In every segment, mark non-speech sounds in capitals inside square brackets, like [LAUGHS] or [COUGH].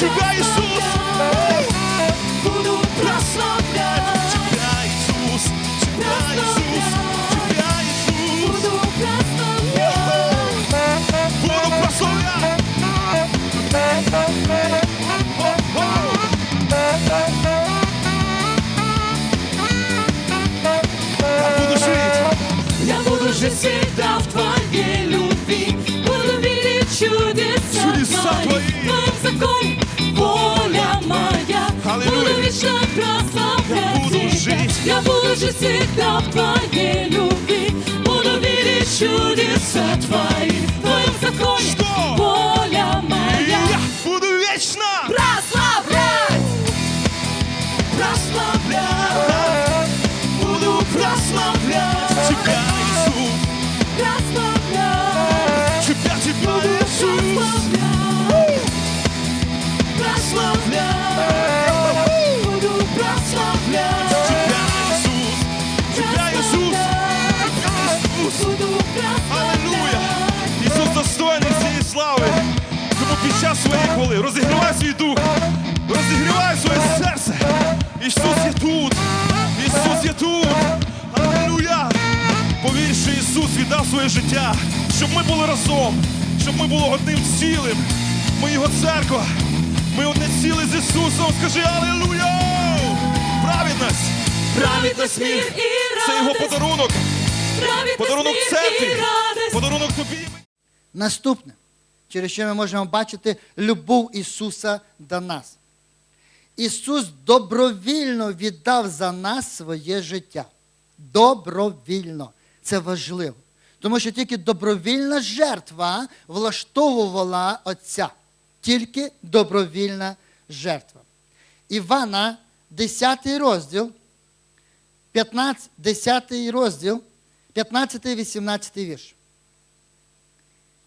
тебя, Ісус, буду прославлять тебя, Ісус, тебя, Ісус, тебя, Ісус, буду прославлять. буду прославлять. Я буду жить. Всегда в твоей любви, буду видеть чудеса, Чудеса твои, твои. воля моя. Аллилуйя. Буду вечно прославлять буду жить. Я буду жить всегда в твоей любви, буду видеть чудеса твои, в твоем законе, Что? Своє життя, щоб ми були разом, щоб ми були одним цілим. Ми Його церква. Ми одне ціле з Ісусом. Скажи Аллилуйя! Праведність! Праведность, мир и Це Його подарунок. праведность, Подарунок мир церкві. Подарунок тобі. Наступне, через що ми можемо бачити любов Ісуса до нас. Ісус добровільно віддав за нас своє життя. Добровільно. Це важливо. Тому що тільки добровільна жертва влаштовувала Отця. Тільки добровільна жертва. Івана, 10 розділ, 15, 10 розділ, 15-18 вірш.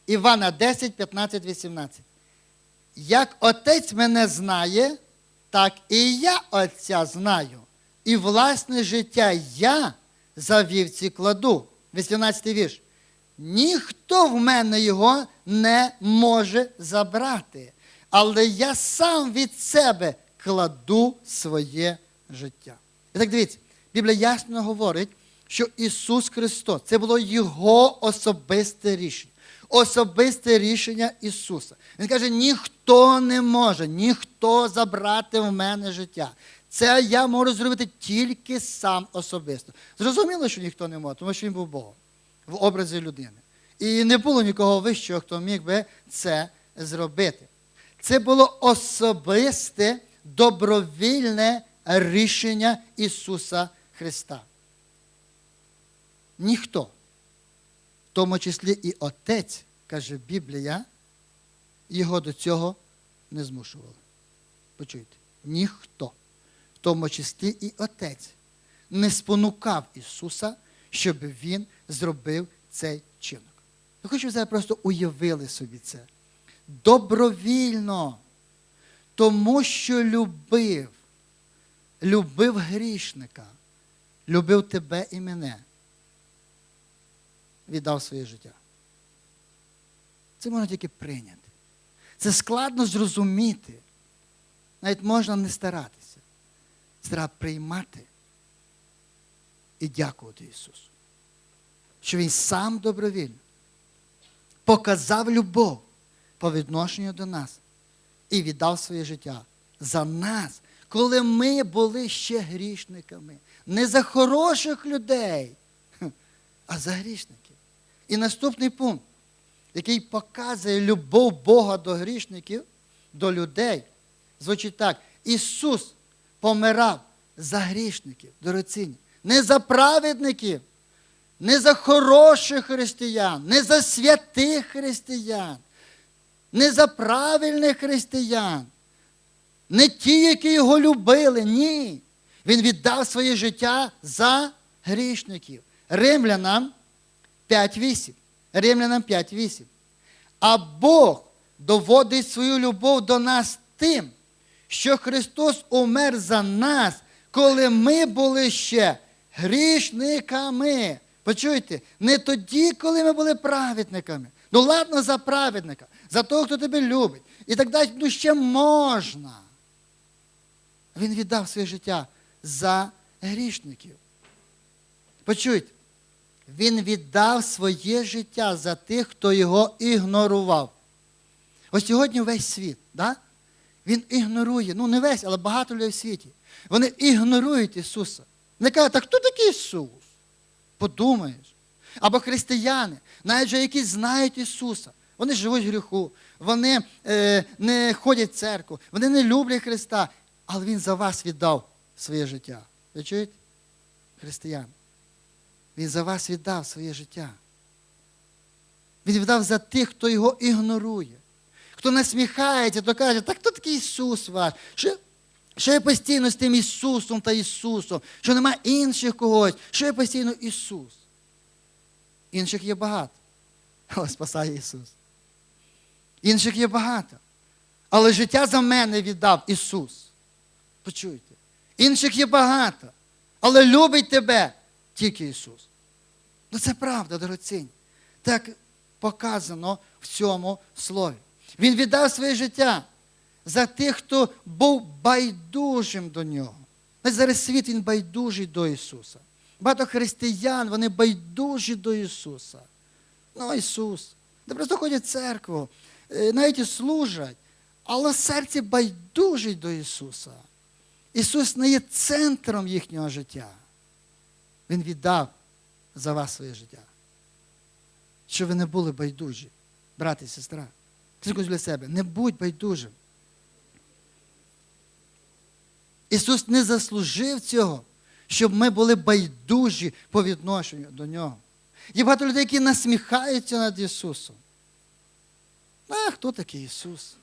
Івана 10, 15, 18. Як отець мене знає, так і я Отця знаю. І власне життя я за вівці кладу. 18 вірш. Ніхто в мене його не може забрати, але я сам від себе кладу своє життя. І так дивіться, Біблія ясно говорить, що Ісус Христос це було Його особисте рішення. Особисте рішення Ісуса. Він каже: ніхто не може, ніхто забрати в мене життя. Це я можу зробити тільки сам особисто. Зрозуміло, що ніхто не може, тому що він був Богом в образі людини. І не було нікого вищого, хто міг би це зробити. Це було особисте, добровільне рішення Ісуса Христа. Ніхто, в тому числі і Отець, каже Біблія, його до цього не змушували. Почуйте, ніхто, тому числі і Отець, не спонукав Ісуса, щоб Він зробив цей чинок. Я хочу, щоб ви просто уявили собі це. Добровільно, тому що любив, любив грішника, любив тебе і мене, віддав своє життя. Це можна тільки прийняти. Це складно зрозуміти. Навіть можна не старатися. Треба приймати і дякувати Ісусу. Що Він сам добровільно показав любов по відношенню до нас і віддав своє життя за нас, коли ми були ще грішниками. Не за хороших людей, а за грішників. І наступний пункт, який показує любов Бога до грішників, до людей, звучить так: Ісус помирав за грішників, дорогоцінні, не за праведників, не за хороших християн, не за святих християн, не за правильних християн, не ті, які його любили. Ні. Він віддав своє життя за грішників. Римлянам 5.8. Римлянам 5.8. А Бог доводить свою любов до нас тим, що Христос умер за нас, коли ми були ще грішниками. Почуйте, не тоді, коли ми були праведниками. Ну ладно за праведника, за того, хто тебе любить. І так далі, ну ще можна. Він віддав своє життя за грішників. Почуйте, він віддав своє життя за тих, хто його ігнорував. Ось сьогодні весь світ, да? Він ігнорує, ну не весь, але багато людей в світі. Вони ігнорують Ісуса. Вони кажуть, так хто такий Ісус? Подумаєш. Або християни, навіть вже які знають Ісуса. Вони живуть в гріху, вони е, не ходять в церкву, вони не люблять Христа, але Він за вас віддав своє життя. Ви чуєте? Християни. Він за вас віддав своє життя. Він віддав за тих, хто його ігнорує. Хто насміхається, то каже, так хто такий Ісус ваш? Що, що я постійно з тим Ісусом та Ісусом, що нема інших когось, що я постійно Ісус. Інших є багато, але спасає Ісус. Інших є багато. Але життя за мене віддав Ісус. Почуйте. Інших є багато, але любить тебе тільки Ісус. Ну це правда, дорогоцінь. Так показано в цьому слові. Він віддав своє життя за тих, хто був байдужим до нього. Ось зараз світ він байдужий до Ісуса. Багато християн, вони байдужі до Ісуса. Ну, Ісус. Де просто ходять в церкву, е, навіть і служать, але в серці байдужий до Ісуса. Ісус не є центром їхнього життя. Він віддав за вас своє життя. Щоб ви не були байдужі, брат і сестра. Тільки для себе. Не будь байдужим. Ісус не заслужив цього, щоб ми були байдужі по відношенню до Нього. Є багато людей, які насміхаються над Ісусом. А хто такий Ісус?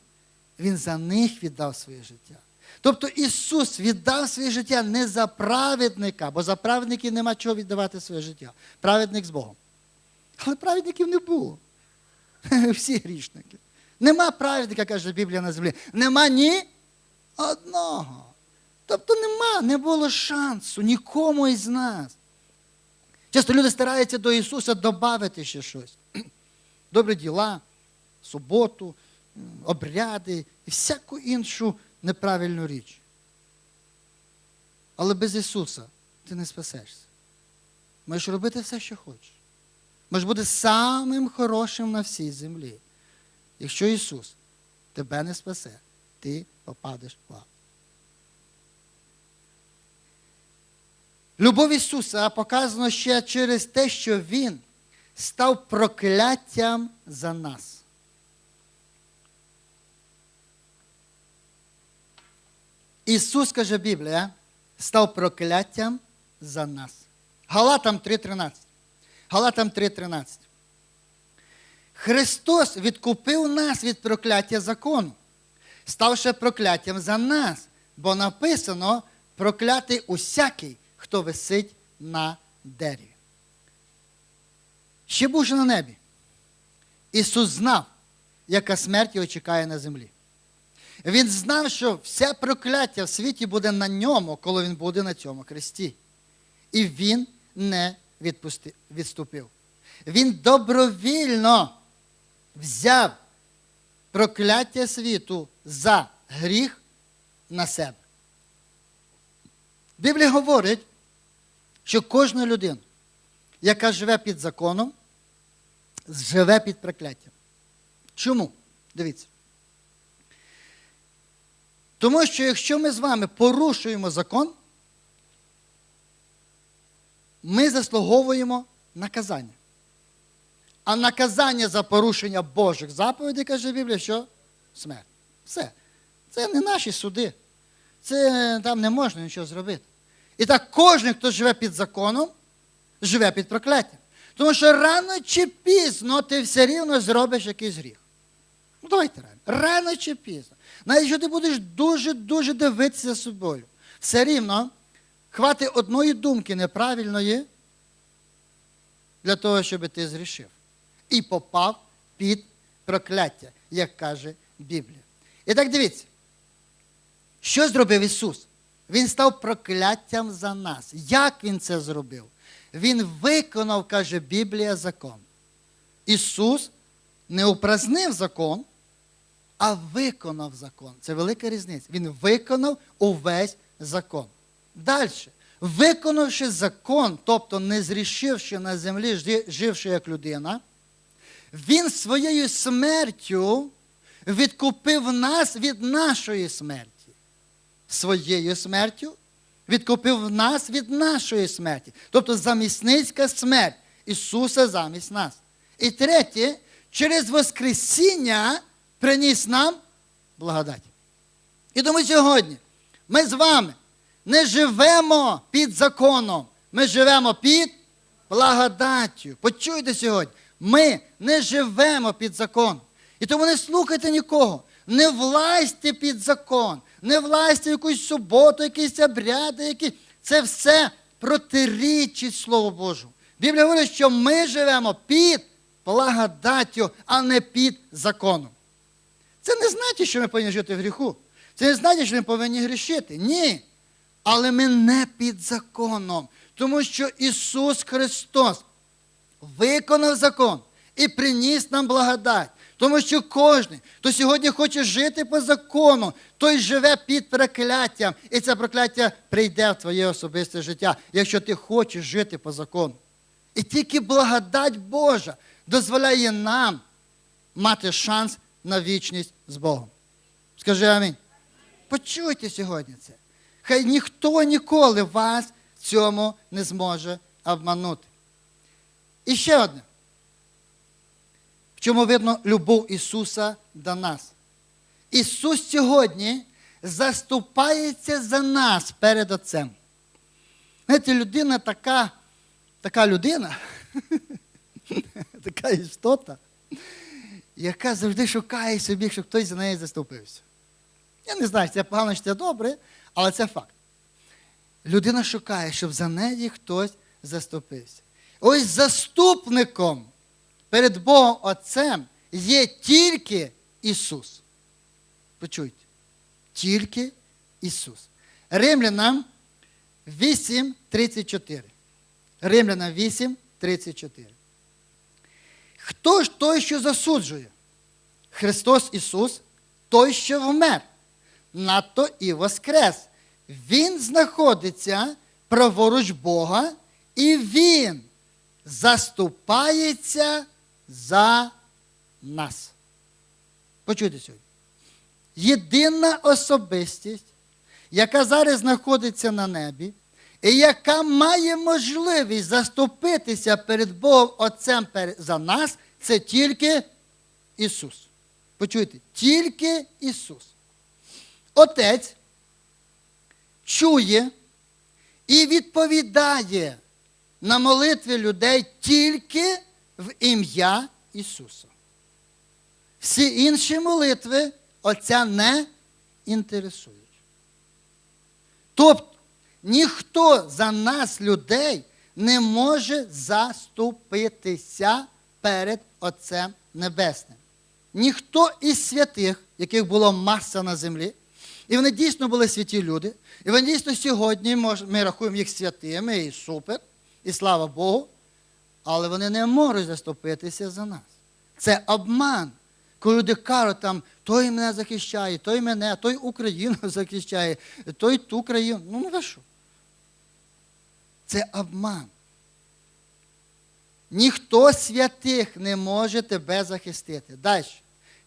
Він за них віддав своє життя. Тобто Ісус віддав своє життя не за праведника, бо за праведників нема чого віддавати своє життя. Праведник з Богом. Але праведників не було. [LAUGHS] Всі грішники. Нема праведника, каже Біблія на землі. Нема ні одного. Тобто нема, не було шансу нікому із нас. Часто люди стараються до Ісуса додати ще щось. [CLEARS THROAT] Добрі діла, суботу, обряди і всяку іншу неправильну річ. Але без Ісуса ти не спасешся. Можеш робити все, що хочеш. Можеш бути самим хорошим на всій землі. Якщо Ісус тебе не спасе, ти попадеш в ад. Любов Ісуса показано ще через те, що Він став прокляттям за нас. Ісус, каже Біблія, став прокляттям за нас. Галатам 3.13. Галатам 3.13. Христос відкупив нас від прокляття закону, ставши прокляттям за нас, бо написано проклятий усякий, хто висить на дереві. Ще бувши на небі, Ісус знав, яка смерть його чекає на землі. Він знав, що все прокляття в світі буде на ньому, коли він буде на цьому хресті. І він не відступив. Він добровільно взяв прокляття світу за гріх на себе. Біблія говорить, що кожна людина, яка живе під законом, живе під прокляттям. Чому? Дивіться. Тому що якщо ми з вами порушуємо закон, ми заслуговуємо наказання. А наказання за порушення Божих заповідей, каже Біблія, що смерть. Все. Це не наші суди. Це там не можна нічого зробити. І так кожен, хто живе під законом, живе під прокляттям. Тому що рано чи пізно ти все рівно зробиш якийсь гріх. Ну, давайте рано. Рано чи пізно. Навіть якщо ти будеш дуже-дуже дивитися за собою, все рівно хватить одної думки неправильної для того, щоб ти зрішив. І попав під прокляття, як каже Біблія. І так дивіться. Що зробив Ісус? Він став прокляттям за нас. Як Він це зробив? Він виконав, каже Біблія, закон. Ісус не упразнив закон, а виконав закон. Це велика різниця. Він виконав увесь закон. Далі. Виконавши закон, тобто не зрішивши на землі, живши як людина, він своєю смертю відкупив нас від нашої смерті. Своєю смертю відкупив нас від нашої смерті. Тобто замісницька смерть Ісуса замість нас. І третє, через Воскресіння приніс нам благодать. І тому сьогодні ми з вами не живемо під законом, ми живемо під благодаттю. Почуйте сьогодні, ми не живемо під законом. І тому не слухайте нікого. Не влазьте під закон, не влазьте в якусь суботу, якісь обряди, які... це все протирічить Слову Божому. Біблія говорить, що ми живемо під благодаттю, а не під законом. Це не значить, що ми повинні жити в гріху. Це не значить, що ми повинні грішити. Ні. Але ми не під законом. Тому що Ісус Христос виконав закон і приніс нам благодать. Тому що кожен, хто сьогодні хоче жити по закону, той живе під прокляттям. І це прокляття прийде в твоє особисте життя, якщо ти хочеш жити по закону. І тільки благодать Божа дозволяє нам мати шанс на вічність з Богом. Скажи амінь. Почуйте сьогодні це. Хай ніхто ніколи вас в цьому не зможе обманути. І ще одне. В чому видно любов Ісуса до нас. Ісус сьогодні заступається за нас перед Отцем. Знаєте, людина така, така людина, [LAUGHS] така істота, яка завжди шукає собі, щоб хтось за неї заступився. Я не знаю, це погано, чи це добре, але це факт. Людина шукає, щоб за неї хтось заступився. Ось заступником перед Богом Отцем є тільки Ісус. Почуйте. Тільки Ісус. Римлянам 8.34. Римлянам 8.34. Хто ж той, що засуджує? Христос Ісус, той, що вмер, надто і воскрес. Він знаходиться праворуч Бога, і Він заступається за нас. Почуйте сьогодні. Єдина особистість, яка зараз знаходиться на небі, і яка має можливість заступитися перед Богом Отцем за нас, це тільки Ісус. Почуйте, тільки Ісус. Отець чує і відповідає на молитви людей тільки в ім'я Ісуса. Всі інші молитви Отця не інтересують. Тобто, ніхто за нас, людей, не може заступитися перед Отцем Небесним. Ніхто із святих, яких було маса на землі, і вони дійсно були святі люди, і вони дійсно сьогодні ми рахуємо їх святими і супер, і слава Богу, але вони не можуть заступитися за нас. Це обман. Коли люди кажуть, там, той мене захищає, той мене, той Україну [LAUGHS] захищає, той ту країну. Ну, ну ви що? Це обман. Ніхто святих не може тебе захистити. Далі.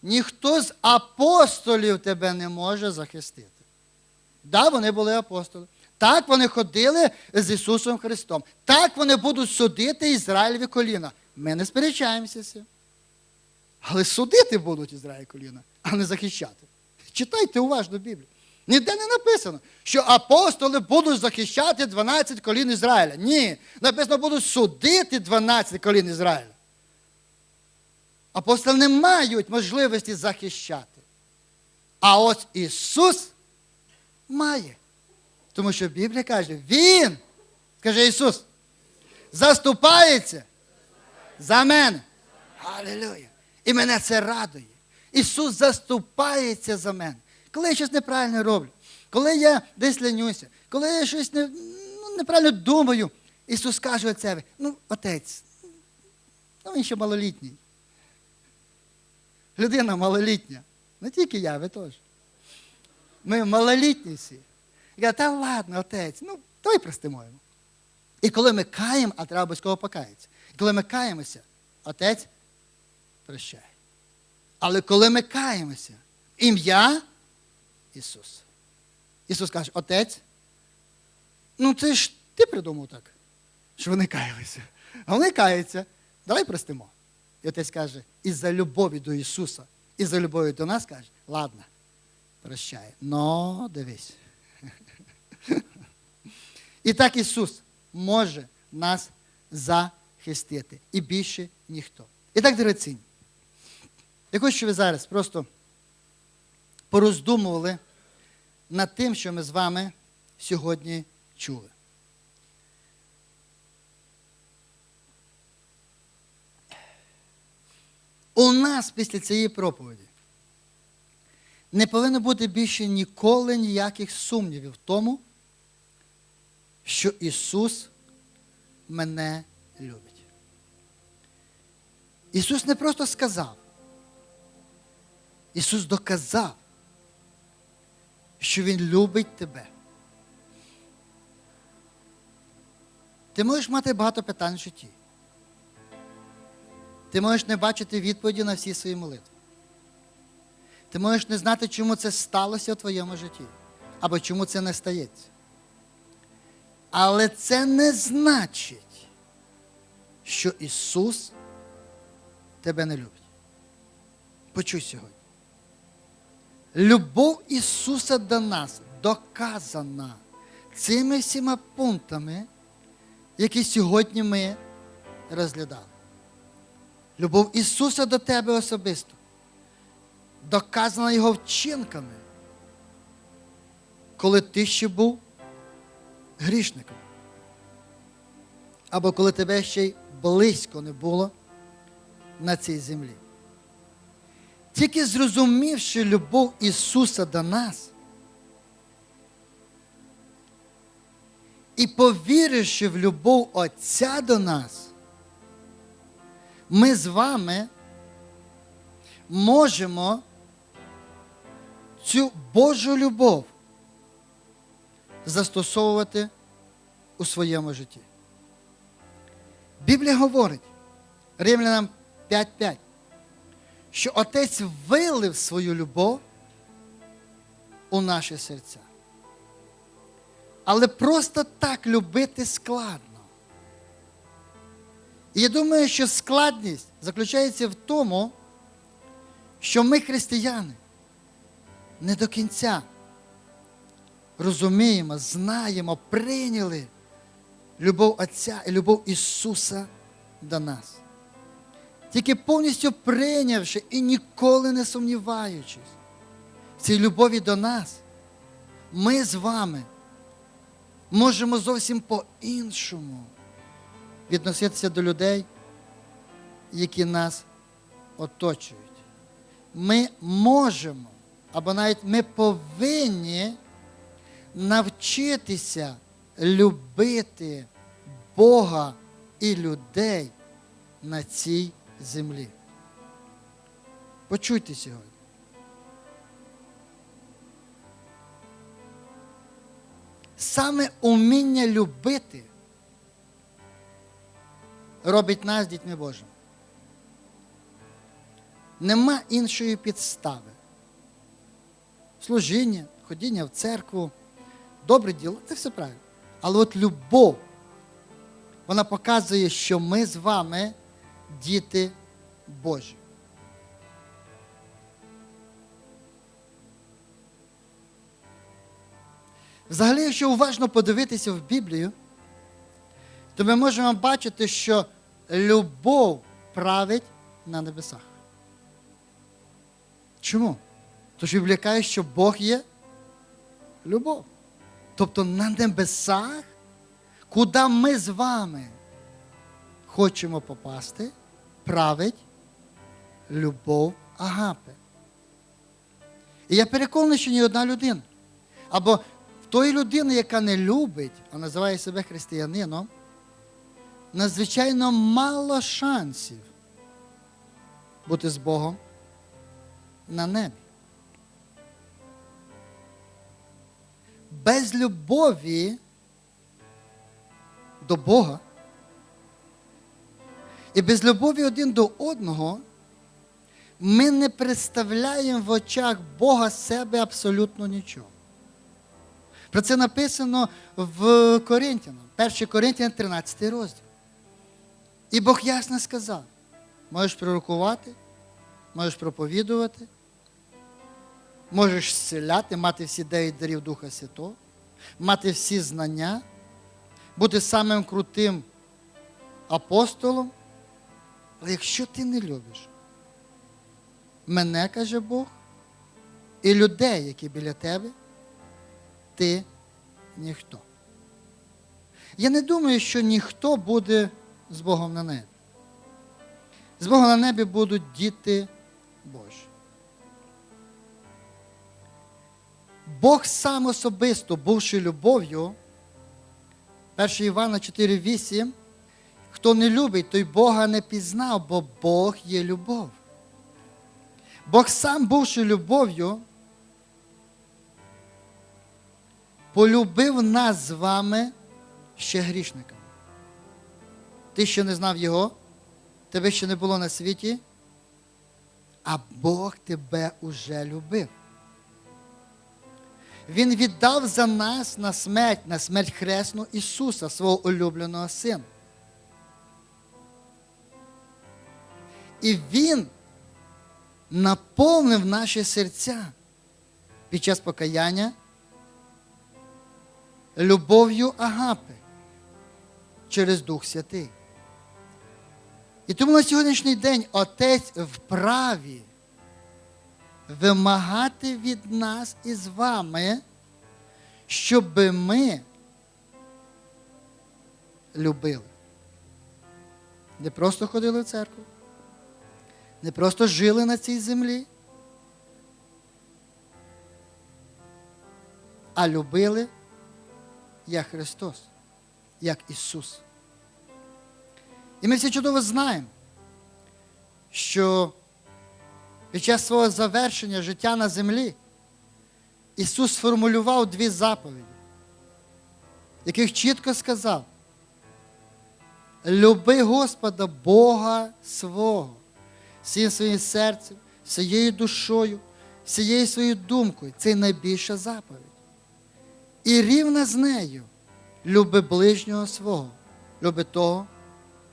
Ніхто з апостолів тебе не може захистити. Да, вони були апостоли. Так, вони ходили з Ісусом Христом. Так вони будуть судити Ізраїлеві коліна. Ми не сперечаємося. Але судити будуть Ізраїль коліна, а не захищати. Читайте уважно Біблію. Ніде не написано, що апостоли будуть захищати 12 колін Ізраїля. Ні. Написано, будуть судити 12 колін Ізраїля. Апостоли не мають можливості захищати. А ось Ісус має. Тому що Біблія каже, Він, каже Ісус, заступається за мене. Алілуя. І мене це радує. Ісус заступається за мене. Коли я щось неправильно роблю, коли я десь лянюся, коли я щось не, ну, неправильно думаю, Ісус каже отцеві, ну, отець, ну він ще малолітній. Людина малолітня. Не тільки я, ви теж. Ми малолітні всі. Я кажу, та ладно, отець, ну, давай простимо йому. І коли ми каємо, а треба обов'язково покаятися. І коли ми каємося, отець прощає. Але коли ми каємося, ім'я Ісус. Ісус каже, Отець, ну це ж ти придумав так, що вони каялися. А вони каються, давай простимо. І отець каже, із-за любові до Ісуса, із-за любові до нас каже, ладно, прощає. Но дивись. І так Ісус може нас захистити. І більше ніхто. І так, дорогоцінні, я хочу, щоб ви зараз просто пороздумували над тим, що ми з вами сьогодні чули. У нас після цієї проповіді не повинно бути більше ніколи ніяких сумнівів в тому, що Ісус мене любить. Ісус не просто сказав, Ісус доказав, що Він любить тебе. Ти можеш мати багато питань в житті. Ти можеш не бачити відповіді на всі свої молитви. Ти можеш не знати, чому це сталося в твоєму житті, або чому це не стається. Але це не значить, що Ісус тебе не любить. Почуй сьогодні. Любов Ісуса до нас доказана цими всіма пунктами, які сьогодні ми розглядали. Любов Ісуса до тебе особисто, доказана Його вчинками, коли ти ще був грішником. Або коли тебе ще й близько не було на цій землі. Тільки зрозумівши любов Ісуса до нас і повіривши в любов Отця до нас, ми з вами можемо цю Божу любов застосовувати у своєму житті. Біблія говорить Римлянам 5.5, що Отець вилив свою любов у наші серця. Але просто так любити складно. І я думаю, що складність заключається в тому, що ми, християни, не до кінця розуміємо, знаємо, прийняли любов Отця і любов Ісуса до нас. Тільки повністю прийнявши і ніколи не сумніваючись в цій любові до нас, ми з вами можемо зовсім по-іншому відноситися до людей, які нас оточують. Ми можемо, або навіть ми повинні навчитися любити Бога і людей на цій землі. Почуйте сьогодні. Саме уміння любити робить нас дітьми Божими. Нема іншої підстави. Служіння, ходіння в церкву, добре діло це все правильно. Але от любов, вона показує, що ми з вами діти Божі. Взагалі, якщо уважно подивитися в Біблію, то ми можемо бачити, що любов править на небесах. Чому? Що Біблія каже, що Бог є любов. Тобто на небесах, куди ми з вами хочемо попасти, править любов Агапи. І я переконаний, що ні одна людина або тої людини, яка не любить, а називає себе християнином, надзвичайно мало шансів бути з Богом на небі. Без любові до Бога і без любові один до одного ми не представляємо в очах Бога себе абсолютно нічого. Про це написано в Коринтянам, 1 Коринтян 13 розділ. І Бог ясно сказав: можеш пророкувати, можеш проповідувати, можеш зціляти, мати всі дев'ять дарів Духа Святого, мати всі знання, бути самим крутим апостолом. Але якщо ти не любиш, мене, каже Бог, і людей, які біля тебе, ти ніхто. Я не думаю, що ніхто буде з Богом на небі. З Богом на небі будуть діти Божі. Бог сам особисто, бувши любов'ю, 1 Івана 4,8, хто не любить, той Бога не пізнав, бо Бог є любов. Бог сам, бувши любов'ю, полюбив нас з вами ще грішниками. Ти ще не знав Його, тебе ще не було на світі, а Бог тебе уже любив. Він віддав за нас на смерть, на смерть хресну Ісуса, свого улюбленого Сина. І Він наповнив наші серця під час покаяння любов'ю Агапи через Дух Святий. І тому на сьогоднішній день Отець вправі вимагати від нас і з вами, щоб ми любили. Не просто ходили в церкву, не просто жили на цій землі, а любили як Христос, як Ісус. І ми всі чудово знаємо, що під час свого завершення життя на землі Ісус сформулював дві заповіді, яких чітко сказав: люби Господа Бога свого, всім своїм серцем, всією душою, всією своєю думкою. Це найбільша заповідь. І рівна з нею люби ближнього свого, люби того,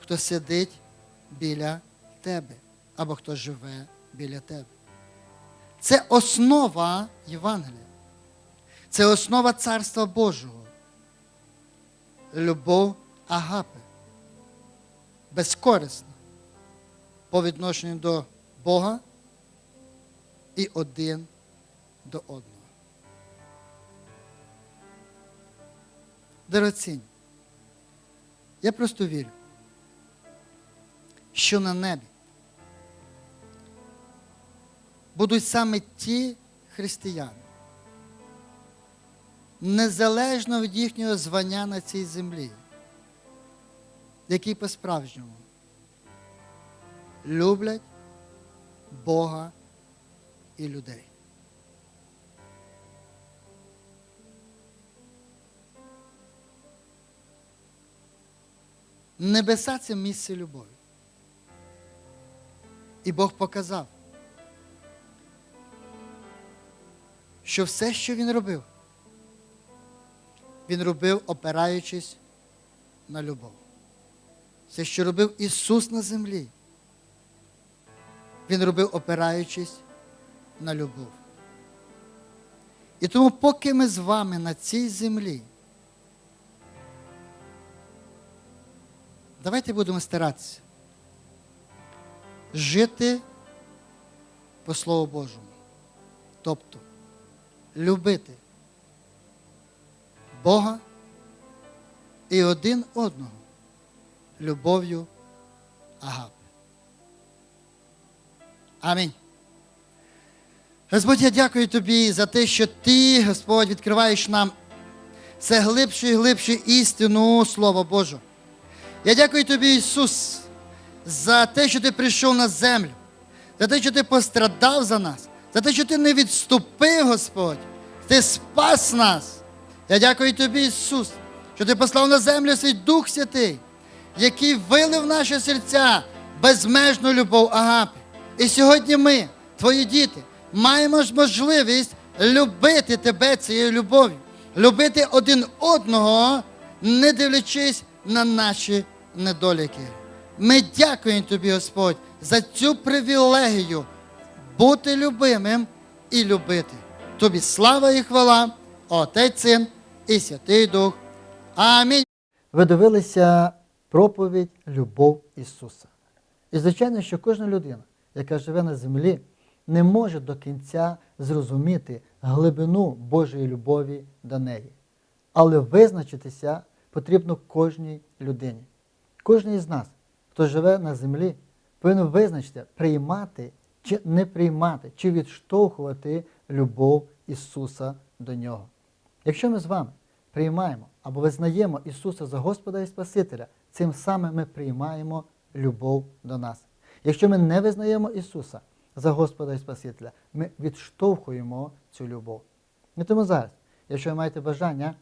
хто сидить біля тебе або хто живе біля тебе. Це основа Євангелія. Це основа Царства Божого. Любов Агапи. Безкорисна по відношенню до Бога і один до одного. Дорогоцінь, я просто вірю, що на небі будуть саме ті християни, незалежно від їхнього звання на цій землі, які по-справжньому люблять Бога і людей. Небеса це місце любові. І Бог показав, що все, що він робив, він робив, опираючись на любов. Все, що робив Ісус на землі, Він робив, опираючись на любов. І тому, поки ми з вами на цій землі, давайте будемо старатися жити по Слову Божому. Тобто любити Бога і один одного любов'ю Агапи. Амінь. Господь, я дякую тобі за те, що ти, Господь, відкриваєш нам все глибше і глибше істину Слова Божого. Я дякую тобі, Ісус, за те, що ти прийшов на землю, за те, що ти пострадав за нас, за те, що ти не відступив, Господь, ти спас нас. Я дякую тобі, Ісус, що ти послав на землю свій Дух Святий, який вилив наші серця безмежну любов Агапи. І сьогодні ми, твої діти, маємо ж можливість любити тебе цією любов'ю, любити один одного, не дивлячись на наші недоліки. Ми дякуємо тобі, Господь, за цю привілегію бути любимим і любити. Тобі слава і хвала, Отець Син і Святий Дух. Амінь. Ви дивилися проповідь Любов Ісуса. І звичайно, що кожна людина, яка живе на землі, не може до кінця зрозуміти глибину Божої любові до неї. Але визначитися потрібно кожній людині. Кожен із нас, хто живе на землі, повинен визначити, приймати чи не приймати, чи відштовхувати любов Ісуса до нього. Якщо ми з вами приймаємо або визнаємо Ісуса за Господа і Спасителя, цим самим ми приймаємо любов до нас. Якщо ми не визнаємо Ісуса за Господа і Спасителя, ми відштовхуємо цю любов. І тому зараз, якщо ви маєте бажання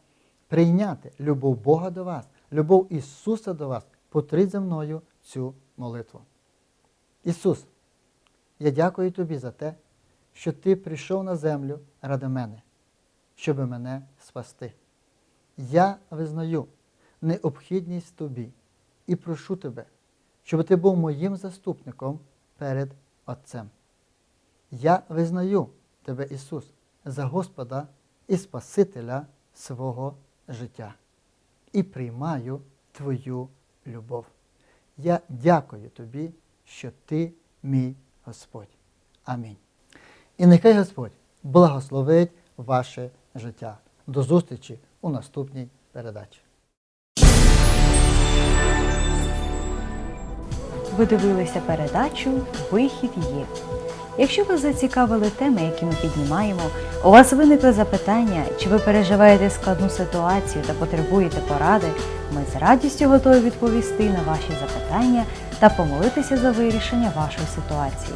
прийняти любов Бога до вас, любов Ісуса до вас, повторіть за мною цю молитву. Ісус, я дякую Тобі за те, що Ти прийшов на землю ради мене, щоб мене спасти. Я визнаю необхідність Тобі і прошу Тебе, щоб Ти був моїм заступником перед Отцем. Я визнаю Тебе, Ісус, за Господа і Спасителя свого життя і приймаю Твою любов. Я дякую Тобі, що Ти мій Господь. Амінь. І нехай Господь благословить ваше життя. До зустрічі у наступній передачі. Ви дивилися передачу Вихід є. Якщо вас зацікавили теми, які ми піднімаємо, у вас виникли запитання, чи ви переживаєте складну ситуацію та потребуєте поради, ми з радістю готові відповісти на ваші запитання та помолитися за вирішення вашої ситуації.